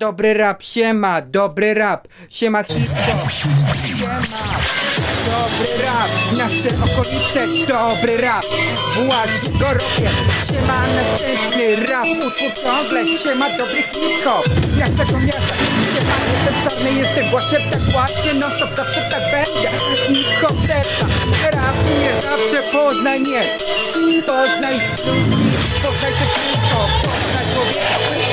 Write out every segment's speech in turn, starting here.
Dobry rap, siema, dobry rap, siema hip-hop, siema, dobry rap, nasze okolice, dobry rap, właśnie go robię, siema, następny rap, utwór ciągle, siema, dobry hip-hop, naszego miasta, siema, jestem czarny, jestem właśnie tak właśnie, non stop, zawsze tak będzie, hip-hop rap nie zawsze poznaj mnie, poznaj ludzi, poznaj techniką, poznaj człowieka,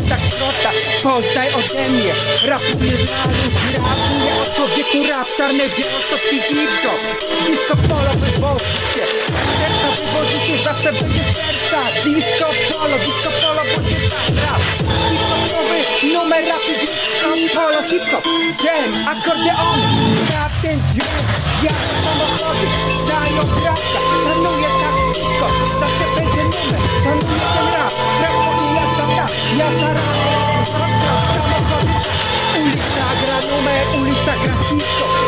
będzie tak trota, poznaj ode mnie. Rapuję dla ludzi, rapuję o człowieku rap. Czarny białostocki hip-hop Disco polo wywodzi się. Z serca wywodzi się, zawsze będzie serca. Disco polo, disco polo, bo się tak rap. Hip-hopowy numer rapu Disco polo, hip-hop. Jam, akordeon. Rap ten dźwięk, jak samochody Znają prawka, szanuję tak wszystko. Zawsze będzie jazda ulica gra numer, ulica gra hip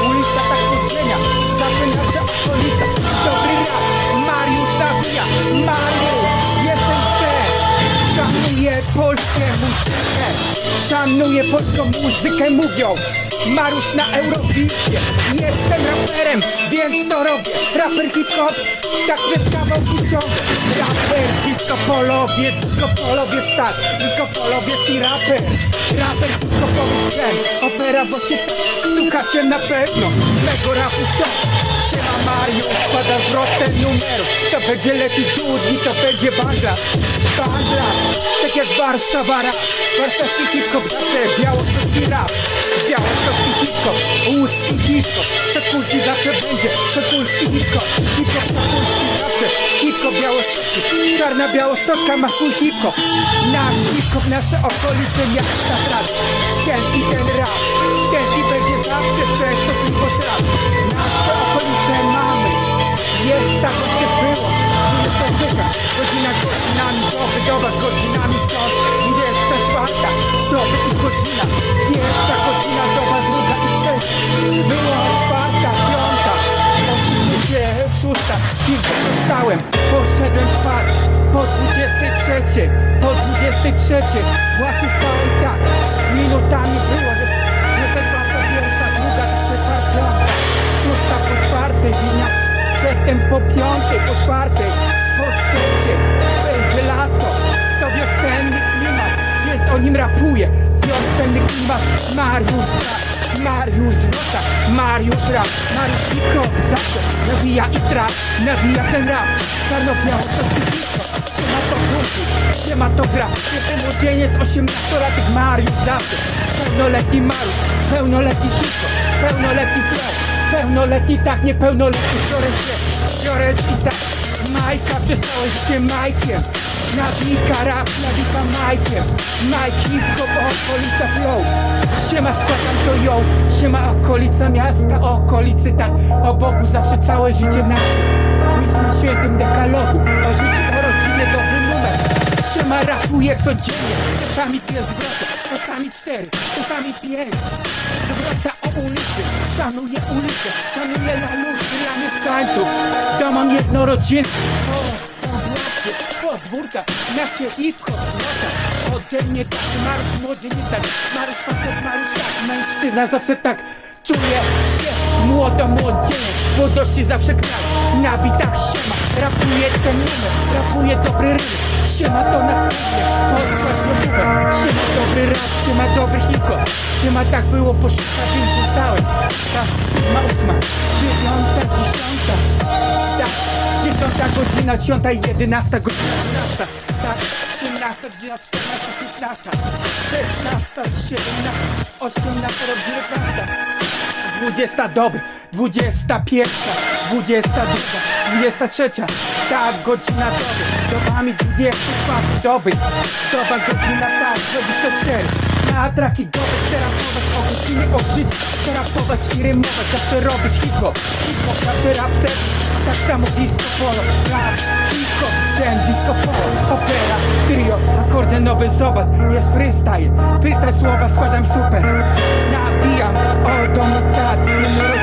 Ulica tak podziemia, zawsze nasza okolica. Dobry rap, Mariusz nawija Mariusz, jestem szef Szanuję polską muzykę Szanuję polską muzykę, mówią. Marusz na Eurowizję. Jestem raperem, więc to robię. Raper hip-hop, tak przez kawałki ciągle Raper, disco polowiec, disco polowiec tak. Disco polowiec i raper. Raper hip-hopowy trend Opera, bo się tak słuchacie na pewno. Mego rapu wciąż Siema Mariusz, pada zwrotem numeru. To będzie lecieć dudni, to będzie Bangladesh Bangladesh, tak jak Warszawa Warszawski hip-hop, zawsze białostocki rap. Białostocki hip-hop, łódzki hip-hop. Sokulski zawsze będzie, sokulski hip-hop. Hip-hop sokulski zawsze, hip-hop białostocki Czarna białostocka ma swój hip-hop. Nasz hip-hop, nasze okolice miasta rap. Ten i ten rap, ten i będzie zawsze często tylko rap Nasze okolice mamy. Jest tak, jak się było. 23 godzina godzinami doby, doba godzinami 24 doby i godzina. Pierwsza godzina, doba druga i trzecia. Była czwarta, piąta. Ośmiu szósta Piłkę wstałem, poszedłem spać. Po 23 Po 23 Właśnie spałem tak. Z minutami było, że Jestem czwarta, pierwsza, druga, trzecia, piąta. Szósta po czwartej wina Przedtem po piątej, po czwartej. Po trzeciej. Będzie lato. To wiosenny Więc o nim rapuję. Wiosenny klimat. Mariusz Mariusz zwrota Mariusz rap. Mariusz hip-hop Zawsze nawija i trap. Nawija ten rap. Czarno-biało to hip-hop Siema to wróci Siema to gra? Jestem młodzieniec 18-latek Mariusz zawsze Pełnoletni Mariusz. Pełnoletni hip-hop Pełnoletni flow Pełnoletni tak, niepełnoletni biorę się. Biorę i tak Majka, przestałeś się Majkiem. Nawika rap, nawika Majkiem. Mike hip-hop, okolica flow Siema składam to ją Siema okolica miasta, okolicy tak. O Bogu zawsze całe życie nasze. Byliśmy świętym dekalogu. O życiu, o rodzinie, dobry Siema rapuje codziennie Czasami pięć zwrotów, czasami cztery, czasami pięć. Zwrota o ulicy, szanuję ulicę Szanuję dla ludzi, dla mieszkańców Domam jednorodzinny. O, tam właśnie, podwórka Nasze hip-hop, zwrota Ode mnie tak, Marusz młodzienica. Marusz facet, Marusz tak Mężczyzna zawsze tak Czuję się młodo młodzieniec Młodości zawsze kraj. Na bitach siema Rapuję ten numer Rapuję dobry rynek. Siema to następnie Podkład YouTube Siema dobry rap Siema dobry hip-hop? Siema tak było po 6 już stałem Tak, siódma, ósma Dziewiąta, dziesiąta. Tak, dziesiąta godzina Dziesiąta i jedenasta godzina. Dwunasta Tak, osiemnasta godzina Czternasta, piętnasta. Szesnasta, siedemnasta Osiemnasta, dziewiętnasta. Dwudziesta doby, dwudziesta pierwsza, dwudziesta druga, dwudziesta trzecia, tak godzina doby, dobami dwudziesty czwarty doby, doba godzina tak, dwadzieścia cztery, na traki doby chcę rapować o godzinie o życiu, chcę rapować i rymować, zawsze robić hip-hop, hip-hop zawsze rap serce, tak samo disco polo, rap, hip-hop, dżem, disco polo, opera, trio, akordy nowe, zobacz, jest freestyle, freestyle słowa składam super, nawijam o domu tak, rokowy,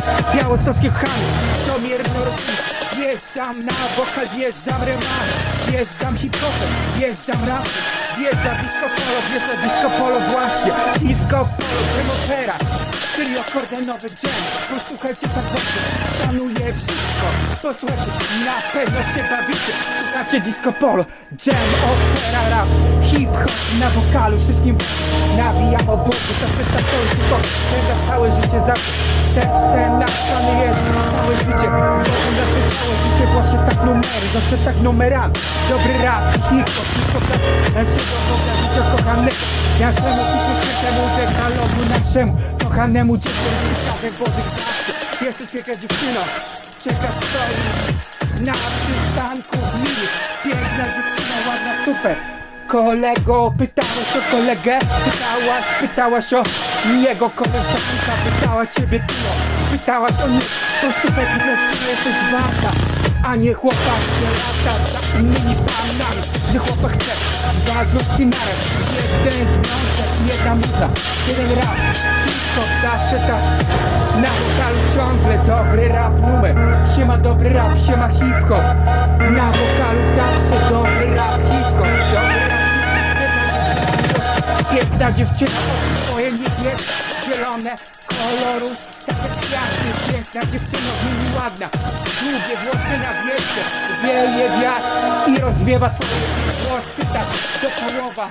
czarny, białostockie chamy, to mi jednorodziny, wjeżdżam na wokal, wjeżdżam remany, wjeżdżam hip-hopem, wjeżdżam rapem, Wjeżdża disco polo, wjeżdża disco polo właśnie. Disco polo, jam opera Stereo kordenowy jam Posłuchajcie tak właśnie, szanuję wszystko. Posłuchajcie, na pewno się bawicie. Słuchajcie disco polo, jam opera rap Hip-hop na wokalu, wszystkim Nawijam o Bogu, zawsze tak kończy bo Będę całe życie zawsze Serce na stronę jest Całe życie, złożę nasze całe życie. Właśnie tak numery, zawsze tak numerami. Dobry rap, hip-hop, hip-hop zawsze Naszego Boga życia kochanego. Naszemu Pismu Świętemu dekalogu naszemu Kochanemu dziecku ciekawe Bożych zawsze Jesteś piękna dziewczyno Czeka stoi na przystanku w mili Piękna dziewczyna, ładna, super. Kolego, pytałeś o kolegę? Pytałaś, pytałaś o jego koleżanka Pytała ciebie tyle, pytałaś o nie. To super, dziewczyna, jesteś warta. A nie chłopak się lata za innymi panami. Że chłopak chce dwa złotki naraz Jeden związek, jedna muza, jeden Hip-hop zawsze tak. Na wokalu ciągle dobry rap numer. Siema dobry rap, siema hip-hop. Na wokalu zawsze dobry rap hip-hop. Dobry rap Piękna dziewczyna, twoje niebieskie, zielone koloru. Tak jak kwiaty, piękna dziewczyna, mini ładna. Długie włosy na wietrze, wieje wiatr I rozwiewa twoje włosy. Tak do połowa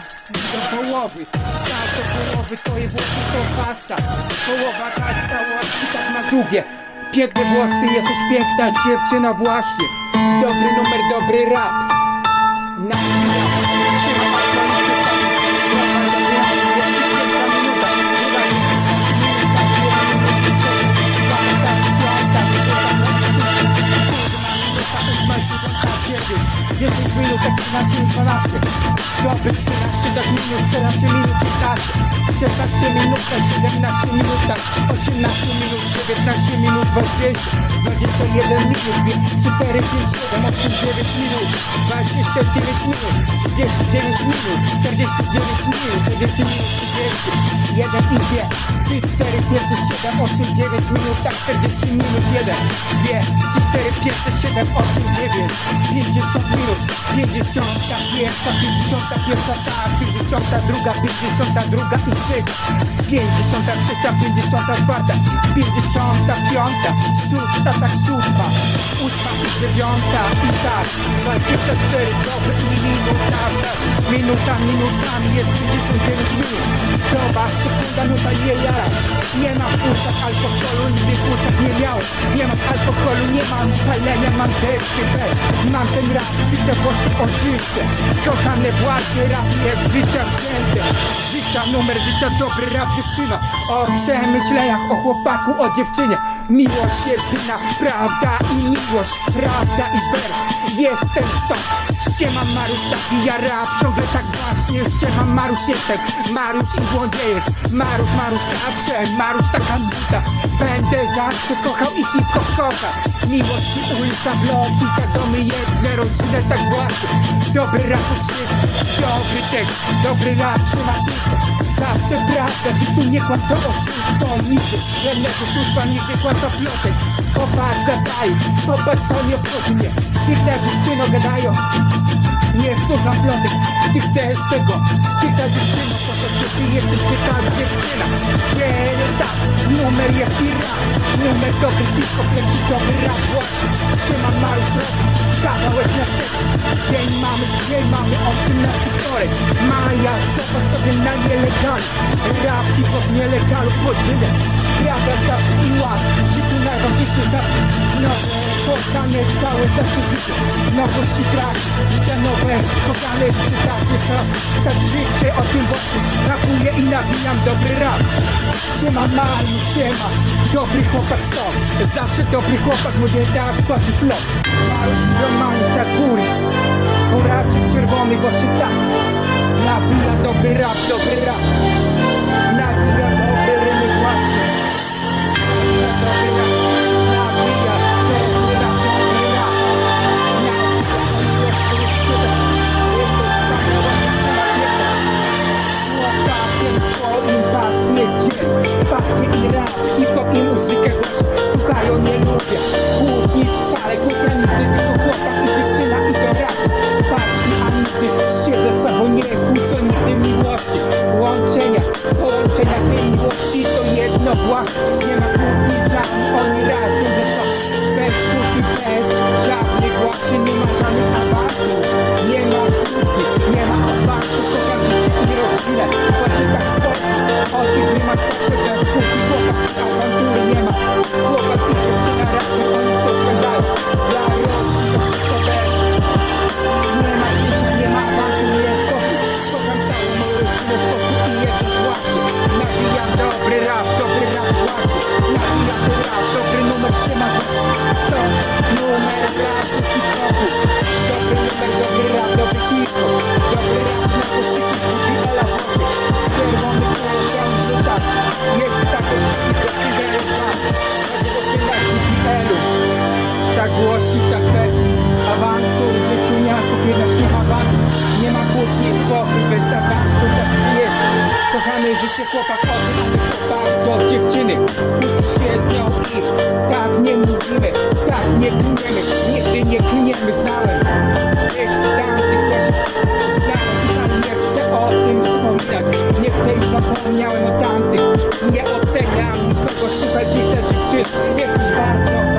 Do połowy, tak do połowy Twoje włosy są pasta Połowa tak całości, tak na długie. Piękne włosy, jesteś piękna dziewczyna właśnie. Dobry numer, dobry rap. Na chwilę, Christians. 10 minut, tak 13 12 Zdobyć 13 tak minut, 14 minut, 15 16 minut, 17 minut, tak 18 minut, 19 minut, 20 21 minut, 2, 4, 5, 7, 8, 9 minut. 29 minut, 39 minut, 49 minut, 40 minut, 30 1 i 2, 3, 4, 5, 7, 8, 9 minut, tak 40 minut, 1, 2, 3, 4, 5, 7, 8, 9 50 minut. 50 pierwsza, 51 tak, 52, 52 i 3 53, 54 55, szósta, tak siódma ósma i dziewiąta i tak. 24, dobry i minuta tak. Minuta, minutami jest 59 minut. Doba, sekunda, nuta nie jara. Nie mam w ustach alkoholu, nigdy w ustach nie miałem Nie mam alkoholu, nie mam palenia, mam decybel Mam ten rap, życia proszę o życie Kochane właśnie, rap jest życia wzięte Życia, numer życia, dobry rap dziewczyna. O przemyśleniach, o chłopaku, o dziewczynie. Miłość jedyna, prawda i miłość Prawda i wers, jestem stąd. Ściema Marusz, taki ja rap, ciągle tak właśnie Ściema Marusz jestem, Marusz i Włodziejec Marusz, Marusz zawsze, Marusz taka nuta. Będę zawsze kochał i hip-hop kocha i ulica, blok, kilka domy, jedne rodziny, tak właśnie. Dobry rap wszystko, dobry tekst, dobry rap, trzyma Zawsze prawda, i tu nie kłamca oszustwo Nigdy, żadnego szóstwa, nigdy kłamca plotek. Popatrz, gadaj, popatrz co nie obchodzi mnie Piękna dziewczyno, gadają nie słucham plotek, ty chcesz tego. Piękna dziewczyno, po to czy ty jesteś ciekawa dziewczyna Dzień tak, numer jest i rap. Numer dobry, disco, leci dobry rap. Właśnie, trzyma mały środek Kawałek na Dzień mamy, dzień mamy, 18 wtorek. Maja, zobacz sobie na nielegalu Rap, hip-hop, nielegalu, podziemia Prawda zawsze i ład. W życiu najważniejsze zawsze. Nowe, spotkanie całe zawsze życie. Nowości traki, życia nowe Kochane życie takie są. Tak życie o tym właśnie Rapuję i nawijam dobry rap. Siema Mariusz, siema. Dobry chłopak stąd Zawsze dobry chłopak, mówię dasz taki flop. Mariusz, Romanik, tak góry. Buraczek czerwony, właśnie tak. Nawija dobry rap, dobry rap voix. Tym, chłopak do dziewczyny Kłóci się z nią i tak nie mówimy, tak nie klniemy Nigdy nie klniemy, znałem. Tych tamtych też znałem nie chcę o tym wspominać. Nie chcę i zapomniałem o tamtych Nie oceniam nikogo, słuchaj piękna dziewczyny Jesteś bardzo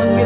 lato, oni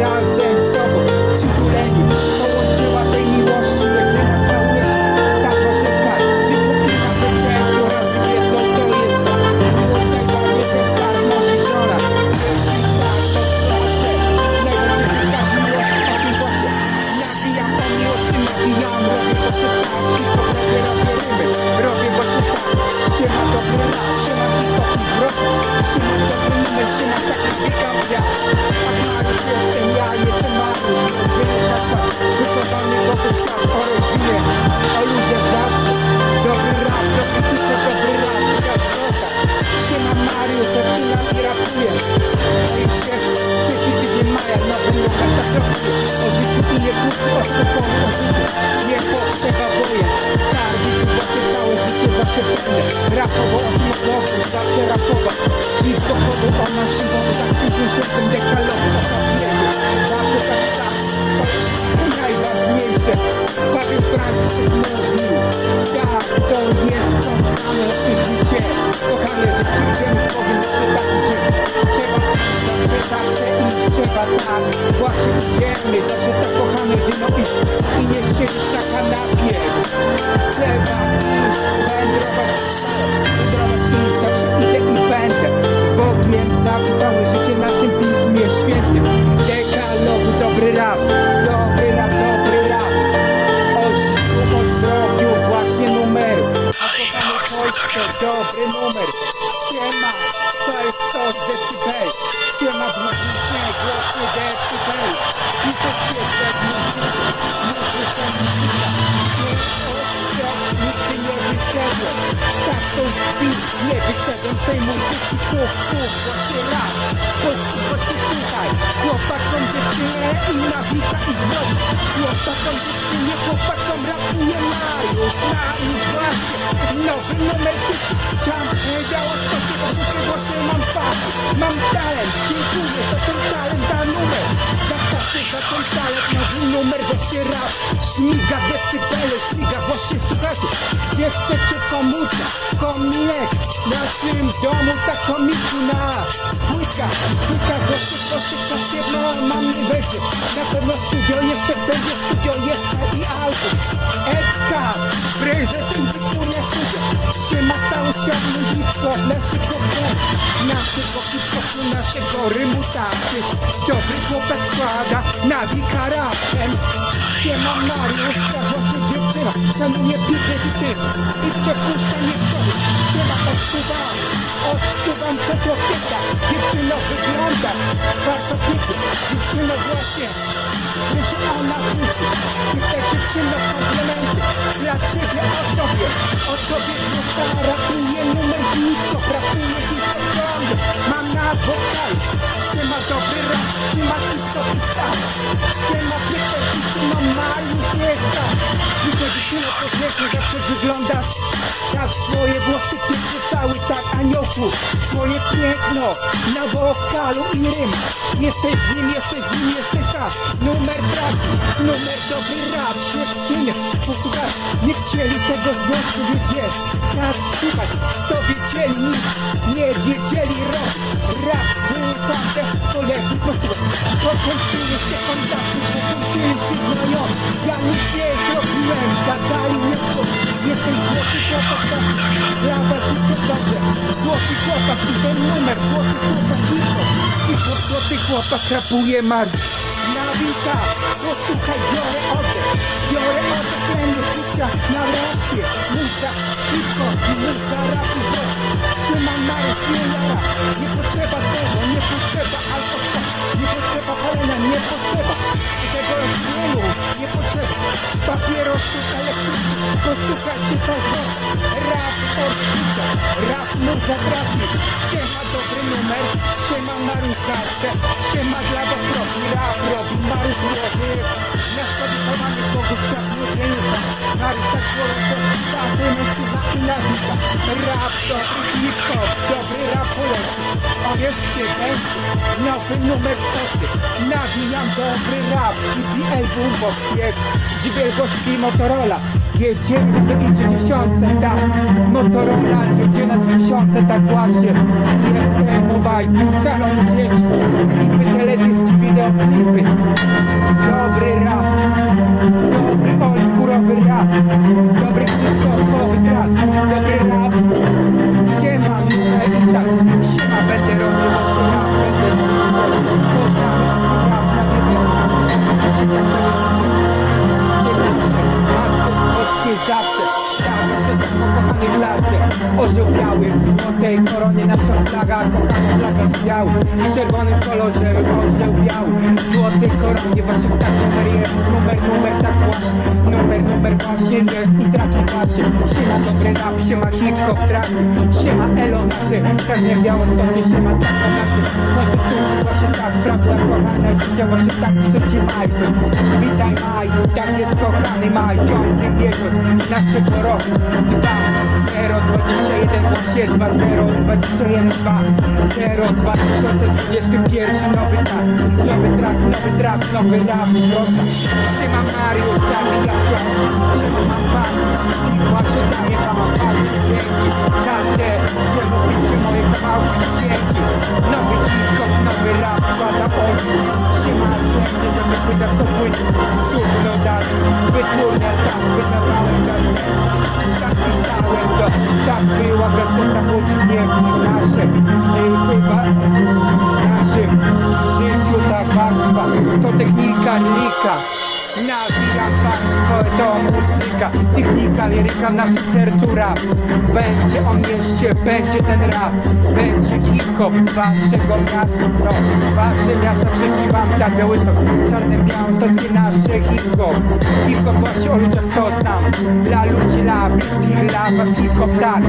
życiu i nie kłótni, o spokojnie, o życiu Nie potrzeba wojen Stary, właśnie całe życie zawsze będę Rapowo od modowy, zawsze rapować Hip-hopowo o naszym Za późnym świętym dekalogu o papierze Zawsze tak samo To najważniejsze Papież Franciszek mówił Tak, to jest kochane przeżycie Kochane, przyjdziemy z Bogiem jeszcze tak idziemy Trzeba zawsze, zawsze iść Trzeba tak, właśnie idziemy Zawsze tak dobry numer Siema, to jest 100 decybel Siema, głośny decybel I to świetne muzyka, muzyka, muzyka nigdy nie wyszedłem Tak to drzwi, nie wyszedłem tej muzyki Chłop, chłop, Chłopakom dziewczynie i nawika i zbrodni Chłopakom dziewczynie, chłopakom rapuje Mariusz Mariusz właśnie Nowy numer się Chciałem powiedział o to, że właśnie mam pasy Mam talent, dziękuję za ten talent, za numer. Za za ten talent, nowy numer właśnie rap Śmiga decybele, śmiga właśnie słuchajcie Gdzie chcecie komuta, kominek W naszym domu ta komiku na płytkach Płytkach właśnie, właśnie, właśnie, no mam nie będzie Na pewno studio jeszcze będzie, studio jeszcze i album. Epka, prezesem wyczunia Siema cały świat muzyczko, naszego Naszego hip-hopu, naszego rymu tacy. Dobry chłopak składa, nawika rapem Siema Mariusz, ta właśnie dziewczyna. Czemu nie pisze ty i przepuszcza niektóry Siema odsuwam, odsuwam co człowieka Dziewczyno wygląda bardzo pięknie. Dziewczyno właśnie, że ona wróci I te dziewczyno komplementy Dla ciebie o tobie, o tobie wróca Ratuje numer blisko, brakuje blisko prądu Mam na wokal, siema dobry rap Siema blisko pisam, siema piękna dziewczyno Mariusz jest tam Widzę dziewczyno poświetnie, zawsze wyglądasz. Tak twoje włosy piękne cały tak aniołku. Twoje piękno na wokalu i rym. Jesteś z nim, jesteś z nim, jesteś tam. Numer traki, numer dobry rap. Dziewczyny, posłuchaj, nie chcieli tego związku wiedzieć Tak, słuchaj, co wiedzieli nic Nie wiedzieli. Rok Rap był tamte posłuchaj Pokończyli się kontakty, pokończyli się znajomi Ja nic nie zrobiłem, gadali mnie słów Jestem złoty chłopak, prawa życie dobrze Złoty chłopak, i ten numer, złoty chłopak, cicho Cicho, złoty chłopak, rapuje Mariusz Nawita, posłuchaj, biorę oddech Biorę oddech, trenu życia na rację Muza, cicho, muza, rapu, rap Szymon Mariusz, nie jara Nie potrzeba tego, nie potrzeba alkoholu Nie potrzeba palenia, nie potrzeba tego rozmiaru, nie potrzeba Papierosu elektryczny, posłuchaj, czytaj głos Rap, orkiza, rap, muza, trafi Siema, dobry numer, siema, Mariusz zawsze Siema, dla was robi, rap robi, Mariusz robi Miasto wykonanie Bogu, świat nie pieniądza Mariusz tak słowo, to taty, mężczyzna i nazwiska Rap, dobry hip-hop, dobry rap polski On jest świetny, nowy numer posty Nawijam dobry rap, GBL Boombox jest Dziwielgowski Motorola. Jedziemy to idzie tysiące, tak Motorola jedzie na tysiące, tak właśnie Jestem mobile, salon zdjęć Klipy, teledyski, wideoklipy. Dobry rap. Dobry oldschoolowy rap. Dobry hip-hopowy track Dobry rap będę robił właśnie rap Będę zawsze w lalce Orzeł biały w złotej koronie Nasza flaga, kochana flaga biały W czerwonym kolorze orzeł biały W złotej koronie Właśnie tak numer jest Numer, numer, tak właśnie. Numer, numer właśnie jest I traki właśnie Siema dobry rap, siema hip-hop traki. Siema elo nasze. Czarnie białostokie, siema tak na nasze. Konstytucji właśnie tak Prawda kochana życia właśnie tak Trzeci maj. Witaj maj Tak jest kochany maj. Piąty miesiąc naszego roku. 2 0 21 właśnie 2 0 21 2 0 2021 nowy tak Nowy track, nowy trap, nowy rap Prosta Siema Mariusz, tak i ja chciałem Siema mam pan Właśnie dla mnie pan bardzo. Dzięki. Każde, że lubicie moje kawałki? Dzięki. Nowy hip-hop, nowy rap Składa oczy Siema wszędzie, że mnie pytasz to płyt Wytwórnia, tak wydawałem gazetę Tak pisałem to Tak była gazeta Chodzi niewni w naszym. Chyba naszym życiu ta warstwa To technika lika. Państwo, to muzyka Technika, liryka w naszym sercu rap. Będzie on jeszcze, będzie ten rap. Będzie hip-hop waszego miasta. No, Wasze miasto wszystkim wam tak Białystok, czarne białostockie nasze hip-hop. Hip-hop właśnie o ludziach co znam. Dla ludzi, dla bliskich, dla was hip-hop tak.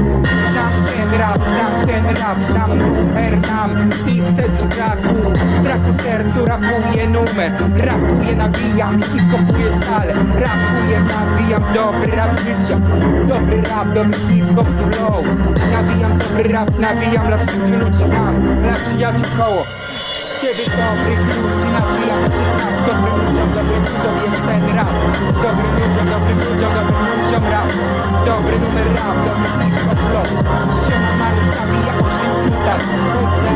Znam ten rap, znam ten rap Znam numer nam i w sercu Traku w sercu rapuję numer. Rapuję, nawijam, hip-hopuję stale. Rapuję, nawijam dobry rap życia Dobry rap, dobry hip-hop flow. Nawijam dobry rap, nawijam dla wszystkich ludzi nam Dla przyjaciół koło. Ciebie dobrych ludzi nawijam życia Dobrym ludziom, dobrym ludziom jest ten rap. Dobrym ludziom, dobrym ludziom, dobrym ludziom rap. Dobry numer rap, dobry hip-hop flow Siema Mariusz, nawija o życiu tak Chodzę,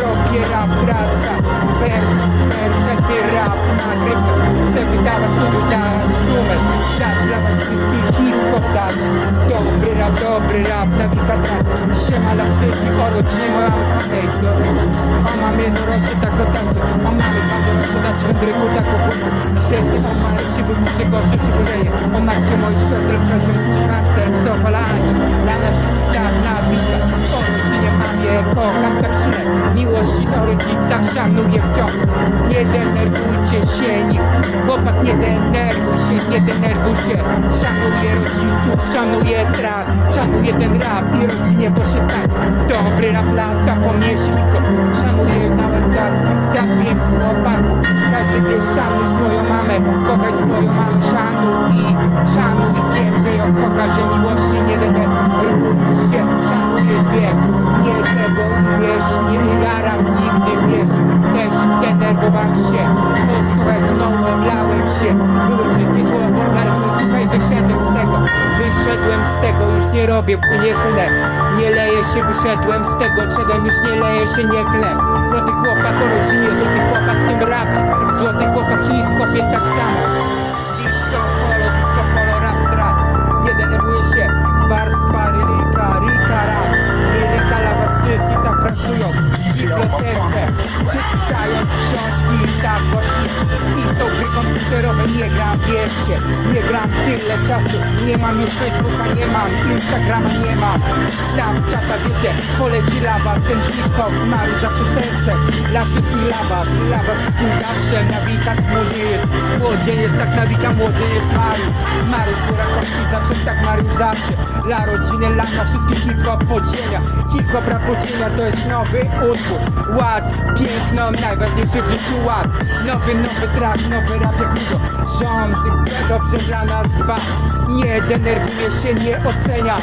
robię rap, praca Wers, wersety, rap, nagrywka. Chcę wydawać, tu wydawać numer Dać dla was wszystkich hip-hop dać. Dobry rap, dobry rap, nawika tak. Siema dla wszystkich o rodzinie moja Ej, to On mam jednorocznie tak o tak On mamy pandorocznie dać Henryku tak o Krzesy, on ma jeszcze wymuszy gorsze przygodzenie On ma cię moich siostry w każdym ręce To palanie, dla nas rodzicach szanuję wciąż Nie denerwujcie się nikt Chłopak nie denerwuj się, nie denerwuj się. Szanuję rodziców, szanuję trap Szanuję ten rap i rodzinie, bo się tak Dobry rap lata po hip-hop Szanuję nawet tak, tak wiem chłopaku. Każdy wie szanuj swoją mamę Kochaj swoją mamę, szanuj. I szanuj Wiem, że ją kocha, że miłości nie denerwuj się Szanujesz, wiem, nie tego wiesz Nie jaram nigdy, wiesz. Też denerwowałem się Posłuchaj, gnąłem, lałem się. Były brzydkie słowa wulgaryzmy Słuchaj, wyszedłem z tego. Wyszedłem z tego, już nie robię, nie chulę. Nie leję się, wyszedłem z tego Czedłem, już nie leję się, nie klę Złoty chłopak o rodzinie, złoty chłopak w tym rapie Złoty chłopak hip-hopie tak samo serce Czytając książki tak właśnie I to gry komputerowe nie gram wiecie Nie gram tyle czasu Nie mam już Facebooka, nie mam Instagrama, nie mam Snapchata, wiecie Poleci lawa, ten hip-hop Maru zawsze serce Dla wszystkich lawa, lawa wszystkim zawsze Nawikać młody jest tak nawika, młody jest Maru Maru, która kości zawsze tak Maru zawsze Dla rodziny, lata, wszystkich hip-hop podziemia. Hip-hop podziemia to jest nowy utwór Ład, piękno, najważniejszy w życiu ład. Nowy, nowy track, nowy rap jak dużo Rząd, dobrze dla nas dba Nie denerwuje się, nie ocenia.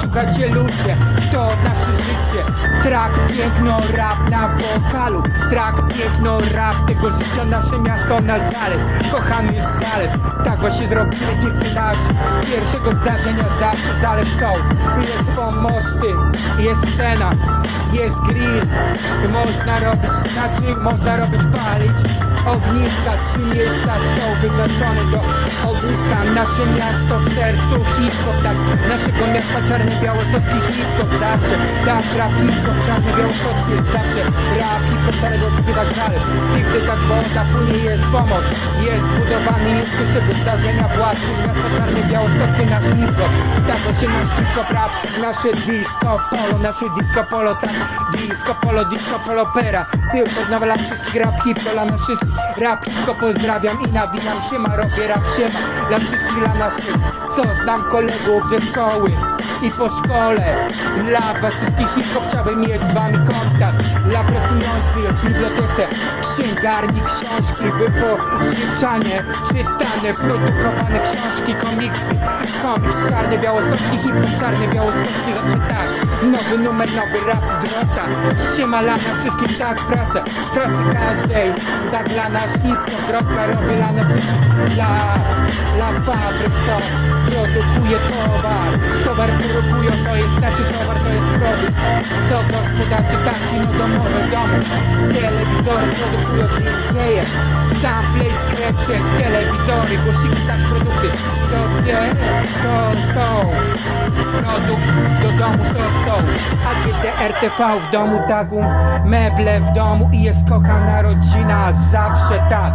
Słuchajcie ludzie, to nasze życie. Track, piękno, rap na wokalu. Track, piękno, rap tego życia. Nasze miasto na zalew Kochany zalew. Tak właśnie zrobimy kilku nasz Pierwszego zdarzenia zawsze zalew są. Jest pomosty, jest scena Jest grill Można robić, znaczy można robić palić. Ogniska, trzy miejsca są wyznaczone do ogniska. Nasze miasto w sercu hip-hop Tak, naszego miasta czarny białostocki hip-hop Zawsze, tak, rap hip-hop czarny białostocki Zawsze, rap hip-hop starego śpiewa żale Nigdy tak woda płynie jest pomoc. Jest budowany jeszcze tego zdarzenia własny Miasto czarny białostocki nasz hip-hop Tak, się nasz hip-hop rap Nasze disco polo, nasze disco polo Tak, disco polo, disco polo pera Tylko znowu dla wszystkich rap hip-hop Dla nas wszystkich. Rap hip-hop pozdrawiam I nawijam się ma, robię rap siema Dla wszystkich, dla naszych. Co znam kolegów ze szkoły i po szkole. Dla was wszystkich hip-hop chciałbym mieć z wami kontakt. Dla pracujących w bibliotece. Księgarni, książki, wypożyczanie. Czytane, produkowane książki, komiksy. Komiks czarny, białostocki, hip-hop czarny, białostocki Zawsze tak, nowy numer, nowy rap zwrota. Siema lana, wszystkim tak pracę Pracy każdej, tak dla nas hip-hop robię lana dla fabryk, co produkuje towar. Towar produkują, to jest znaczy towar, to jest produkt. Co gospodarczy taki, no domowy, domu Telewizory produkują dzieje Sample, skrecze, telewizory, głosiki, tak produkty. To gdzie, to są. Produkt do domu to są. AGD, RTV w domu, um, meble w domu. I jest kochana rodzina, zawsze tak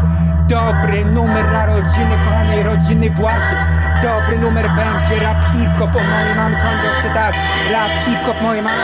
Dobry numer na rodziny, kochanej rodziny właśnie. Dobry numer będzie rap hip-hop O mojej mamy kochany tak? Rap hip-hop mojej mamy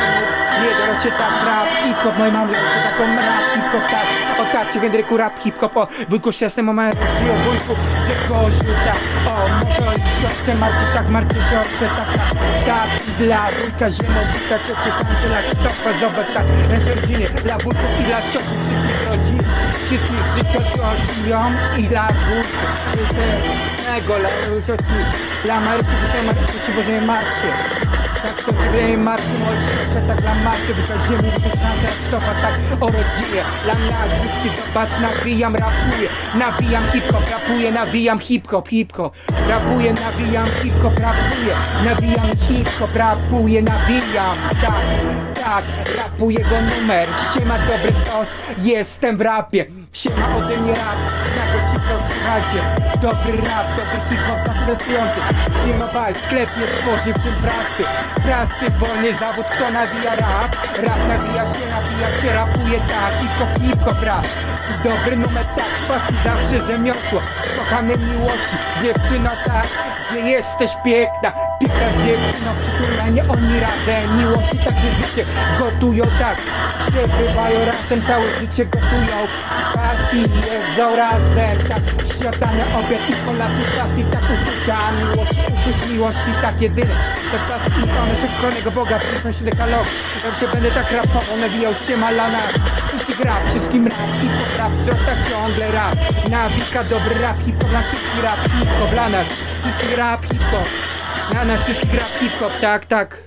Nie dorocie tak rap hip-hop Mojej mamy dorocie taką rap hip-hop tak. O tacie Henryku rap hip-hop O wujku szczęsnym o mojej o wujku Dziecko żółta O może siostrze Marcie tak Marcie siostrze tak tak. Tak i dla wujka ziemownika Ciocie kancela Krzysztofa Zobacz tak. Nasze rodziny Dla wujków i dla ciotów Wszystkich rodzin. Wszystkich życzocią I dla wujków Tego dla cioci. Dla Marysi Dla Marysi Ci Bożej Marcie tak to wydaje Marty Mojżesza, tak dla Marty wychodzimy z dystansa Krzysztofa, tak o rodzinie Dla nazwiski zobacz, nawijam, rapuję. Nawijam hip-hop, rapuję, nawijam hip-hop, hip-hop. Rapuję, nawijam hip-hop, rapuję. Nawijam hip-hop, rapuję, nawijam Tak, tak, rapuję go numer. Siema dobry stos, jestem w rapie. Siema ode mnie rap, na gości słuchajcie Dobry rap, dobry hip-hop, interesujący Siema baj, sklep nie stworzy w tym pracy. Pracy, wolny zawód, kto nawija rap. Rap nawija się, nawija się, rapuje tak Hip-hop, hip-hop, rap. Dobry numer tak, pasji zawsze rzemiosło Kochane miłości, dziewczyno tak Gdzie jesteś piękna, piękna dziewczyno Przytulanie oni razem, miłości takie życie Gotują tak, przebywają razem Całe życie gotują. Pasji jedzą razem, tak Śniadanie, obiad i kolacji pasji Tak uczucia, miłości, uczuć miłości Tak jedyne, to czas ikonek Szybkonego Boga, przyznać dekalog Ja się będę tak rapował, nawijał się malana. Wszystkich rap, wszystkim rap, hip-hop rap Wzrost tak ciągle rap, nawika dobry rap Hip-hop na wszystkich rap, hip-hop dla nas rap, hip-hop Na nas wszystkich rap, hip-hop, tak, tak